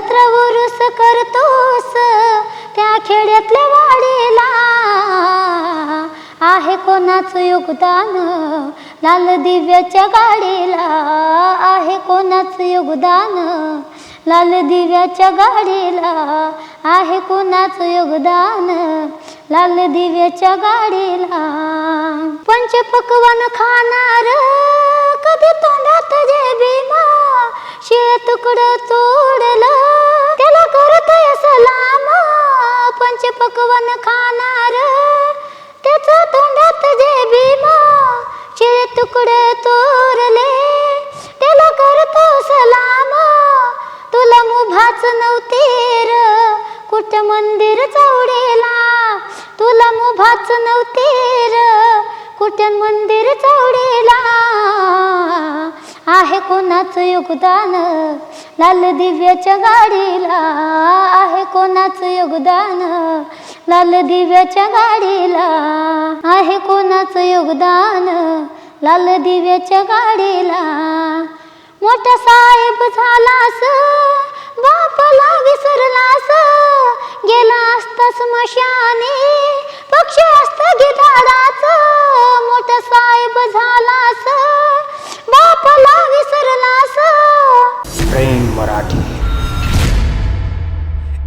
जत्रा उरुस करतोस त्या खेड्यातल्या वाडीला आहे कोणाचं योगदान? लाल दिव्याच्या गाडीला आहे कोणाचं योगदान? लाल दिव्याच्या गाडीला आहे कोणाचं योगदान? लाल दिव्याच्या गाडीला पंच पकवान खाणार. कधी तोंडात जे भीमा शिळ तुकडं तोडलं. पकवन खाणार. त्याचा तोंडात जे भीमा तुकडे तोरले. त्याला करतो सलाम. तुला मुभाच नव्हते र कुठ मंदिर चवडेला तुला मुभाच नव्हते र कुठ मंदिर चवडेला कोणाचं योगदान? लाल दिव्याच्या गाडीला आहे कोणाचं योगदान? लाल दिव्याच्या गाडीला आहे कोणाचं योगदान? लाल दिव्याच्या गाडीला मोठा साहेब झालास बापाला विसरलास गेला असता स्मशाने पक्ष असत गिधाडाच मोठा in Marathi.